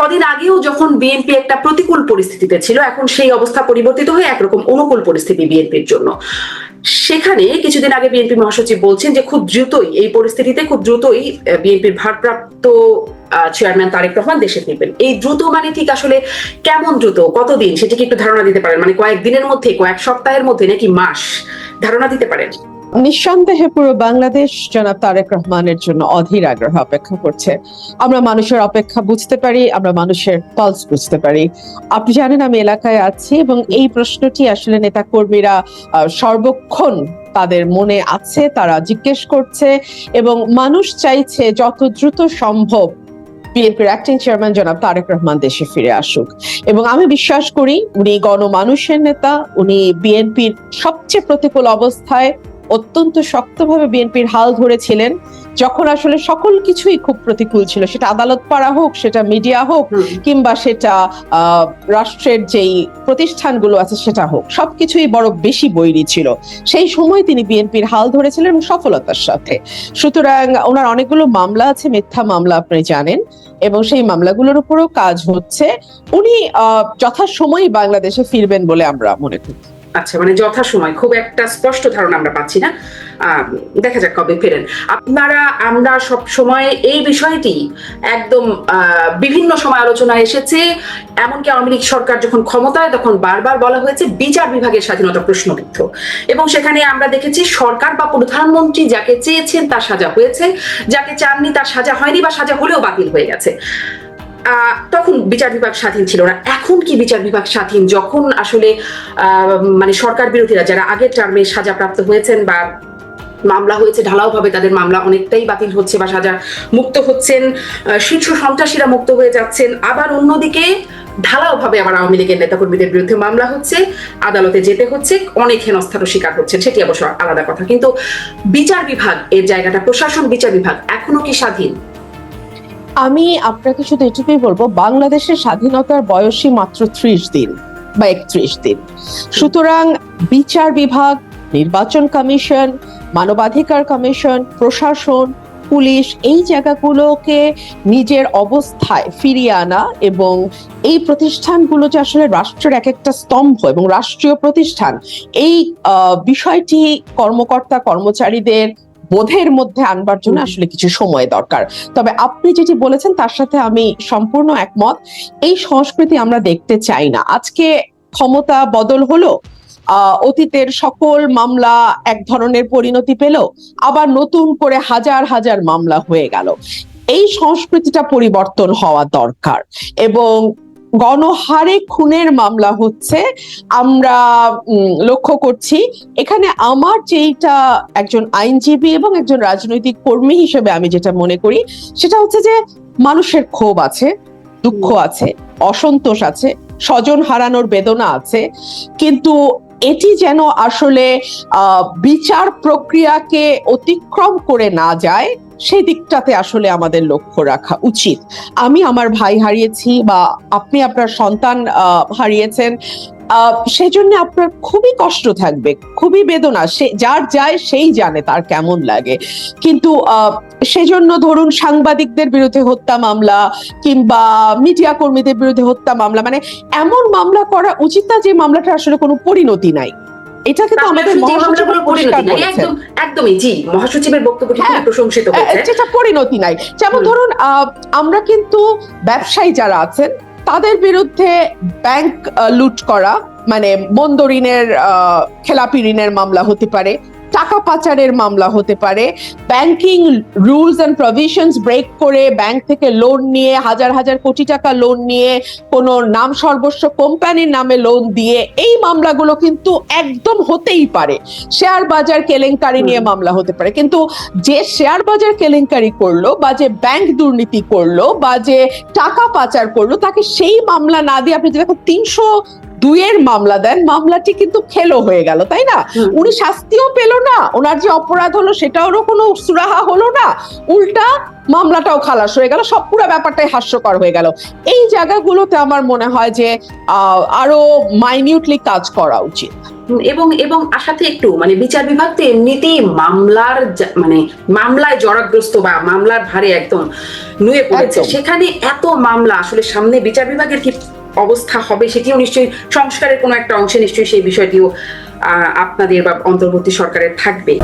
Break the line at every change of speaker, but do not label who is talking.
কদিন আগেও যখন বিএনপি একটা প্রতিকূল পরিস্থিতিতে ছিল, এখন সেই অবস্থা পরিবর্তিত হয়ে একরকম অনুকূল পরিস্থিতি বিএনপির জন্য। সেখানে কিছুদিন আগে বিএনপি মহাসচিব বলছেন যে খুব দ্রুতই, এই পরিস্থিতিতে খুব দ্রুতই বিএনপির ভারপ্রাপ্ত চেয়ারম্যান তারেক রহমান দেশে ফিরবেন। এই দ্রুত মানে ঠিক আসলে কেমন দ্রুত? কতদিন? সেটি কি একটু ধারণা দিতে পারেন? মানে কয়েক দিনের মধ্যে, কয়েক সপ্তাহের মধ্যে, নাকি মাস? ধারণা দিতে পারেন?
নিঃসন্দেহে পুরো বাংলাদেশ জনাব তারেক রহমানের জন্য অধীর আগ্রহ অপেক্ষা করছে। আমরা মানুষের অপেক্ষা বুঝতে পারি, আমরা মানুষের পালস বুঝতে পারি। আপনি জানেন, আমি এলাকায় আছি এবং এই প্রশ্নটি আসলে নেতা কর্মীরা সর্বক্ষণ তাদের মনে আছে, তারা জিজ্ঞেস করছে এবং মানুষ চাইছে যত দ্রুত সম্ভব বিএনপির অ্যাক্টিং চেয়ারম্যান জনাব তারেক রহমান দেশে ফিরে আসুক। এবং আমি বিশ্বাস করি, উনি গণমানুষের নেতা, উনি বিএনপির সবচেয়ে প্রতিকূল অবস্থায় অত্যন্ত শক্তভাবে বিএনপির হাল ধরেছিলেন যখন আসলে সকল কিছুই খুব প্রতিকূল ছিল। সেটা আদালত পাড়া হোক সেটা মিডিয়া হোক কিংবা সেটা রাষ্ট্রের যেই প্রতিষ্ঠানগুলো আছে সেটা হোক সবকিছুই বড় বেশি বৈরী ছিল। সেই সময় তিনি বিএনপির হাল ধরেছিলেন সফলতার সাথে। সুতরাং ওনার অনেকগুলো মামলা আছে মিথ্যা মামলা আপনি জানেন এবং সেই মামলাগুলোর উপরও কাজ হচ্ছে। উনি যথাসময়ে বাংলাদেশে ফিরবেন বলে আমরা মনে করি।
আচ্ছা মানে যথাসময়, খুব একটা স্পষ্ট ধারণা আমরা পাচ্ছি না। দেখা যাক কবে ফেরেন। আপনারা, আমরা সব সময় এই বিষয়টি একদম বিভিন্ন সময় আলোচনা এসেছে। এমনকি আওয়ামী লীগ সরকার যখন ক্ষমতায়, তখন বারবার বলা হয়েছে বিচার বিভাগের স্বাধীনতা প্রশ্নবিদ্ধ। এবং সেখানে আমরা দেখেছি সরকার বা প্রধানমন্ত্রী যাকে চেয়েছেন তার সাজা হয়েছে, যাকে চাননি তার সাজা হয়নি বা সাজা হলেও বাতিল হয়ে গেছে। তখন বিচার বিভাগ স্বাধীন ছিল না। এখন কি বিচার বিভাগ স্বাধীন? যখন আসলে মানে সরকার বিরোধীরা যারা আগের টার্মে সাজাপ্রাপ্ত হয়েছেন বা মামলা হয়েছে ঢালাও ভাবে তাদের মামলা অনেকটাই বাতিল হচ্ছে বা সাজা মুক্ত হচ্ছেন শীর্ষ সন্ত্রাসীরা মুক্ত হয়ে যাচ্ছেন। আবার অন্যদিকে ঢালাও ভাবে আবার আওয়ামী লীগের নেতাকর্মীদের বিরুদ্ধে মামলা হচ্ছে, আদালতে যেতে হচ্ছে, অনেক হেনস্থারও শিকার হচ্ছে, সেটি অবশ্য আলাদা কথা। কিন্তু বিচার বিভাগ, এর জায়গাটা প্রশাসন, বিচার বিভাগ এখনও কি স্বাধীন?
আমি আপনাকে শুধু এটুকুই বলব, বাংলাদেশের স্বাধীনতার বয়সী মাত্র ত্রিশ দিন বা একত্রিশ দিন। সুতরাং বিচার বিভাগ, নির্বাচন কমিশন, মানবাধিকার কমিশন, প্রশাসন, পুলিশ এই জায়গাগুলোকে নিজের অবস্থায় ফিরিয়ে আনা এবং এই প্রতিষ্ঠানগুলো যে আসলে রাষ্ট্রের এক একটা স্তম্ভ এবং রাষ্ট্রীয় প্রতিষ্ঠান, এই বিষয়টি কর্মকর্তা, কর্মচারীদের বোধের মধ্যে আনবার জন্য আসলে কিছু সময় দরকার। তবে আপনি যেটি বলেছেন তার সাথে আমি সম্পূর্ণ একমত। এই সংস্কৃতি আমরা দেখতে চাই না। আজকে ক্ষমতা বদল হলো অতীতের সকল মামলা এক ধরনের পরিণতি পেল আবার নতুন করে হাজার হাজার মামলা হয়ে গেল। এই সংস্কৃতিটা পরিবর্তন হওয়া দরকার এবং গণহারে খুনের মামলা হচ্ছে। আমরা লক্ষ্য করছি এখানে আমার যেইটা একজন আইনজীবী এবং একজন রাজনৈতিক কর্মী হিসেবে আমি যেটা মনে করি সেটা হচ্ছে যে মানুষের ক্ষোভ আছে দুঃখ আছে অসন্তোষ আছে স্বজন হারানোর বেদনা আছে। কিন্তু এটি যেন আসলে বিচার প্রক্রিয়াকে অতিক্রম করে না যায় সেই দিকটাতে আসলে আমাদের লক্ষ্য রাখা উচিত। আমি আমার ভাই হারিয়েছি বা আপনি আপনার সন্তান হারিয়েছেন সেই জন্য আপনার খুবই কষ্ট থাকবে খুবই বেদনা সে যার যায় সেই জানে তার কেমন লাগে। কিন্তু সেজন্য ধরুন সাংবাদিকদের বিরুদ্ধে হত্যা মামলা কিংবা মিডিয়া কর্মীদের বিরুদ্ধে হত্যা মামলা মানে এমন মামলা করা উচিত না যে মামলাটা আসলে কোনো পরিণতি নাই। এটা কিন্তু আমাদের
একদমই জি মহাসচিবের বক্তব্যটি প্রশংসিত হয়েছে।
যেটা পরিণতি নাই। যেমন ধরুন আমরা কিন্তু ব্যবসায়ী যারা আছেন তাদের বিরুদ্ধে ব্যাংক লুট করা মানে বন্ধ ঋণের খেলাপি ঋণের মামলা হতে পারে। টাকা পাচারের মামলা হতে পারে। Banking rules and provisions break করে ব্যাংক থেকে লোন নিয়ে, হাজার হাজার কোটি টাকা লোন নিয়ে, কোনো নাম সর্বস্ব কোম্পানির নামে লোন দিয়ে, এই মামলাগুলো কিন্তু একদম হতেই পারে। শেয়ার বাজার কেলেঙ্কারি নিয়ে মামলা হতে পারে। কিন্তু যে শেয়ার বাজার কেলেঙ্কারি করল বা যে ব্যাংক দুর্নীতি করল বা যে টাকা পাচার করল, তাকে সেই মামলা না দিয়ে আপনি দেখো তিনশো দুইয়ের মামলা দেন মামলাটি কিন্তু খেলো হয়ে গেল তাই না? উনি শাস্তিও পেল না ওনার যে অপরাধ হলো সেটারও কোনো সুরাহা হলো না উল্টা মামলাটাও খালাস হয়ে গেল সব পুরো ব্যাপারটাই হাস্যকর হয়ে গেল। এই জায়গাগুলোতে আমার মনে হয় যে আহ, আরও মাইনিউটলি কাজ করা উচিত।
এবং এবং সাথে একটু মানে বিচার বিভাগ তো এমনিতেই মামলার মানে মামলায় জড়াগ্রস্ত বা মামলার ভারে একদম নুয়ে পড়েছে।
একদম।
সেখানে এত মামলা আসলে সামনে বিচার বিভাগের কি অবস্থা হবে সেটিও নিশ্চয়ই সংস্কারের কোনো একটা অংশে নিশ্চয়ই সেই বিষয়টিও আপনাদের বা অন্তর্বর্তী সরকারের থাকবে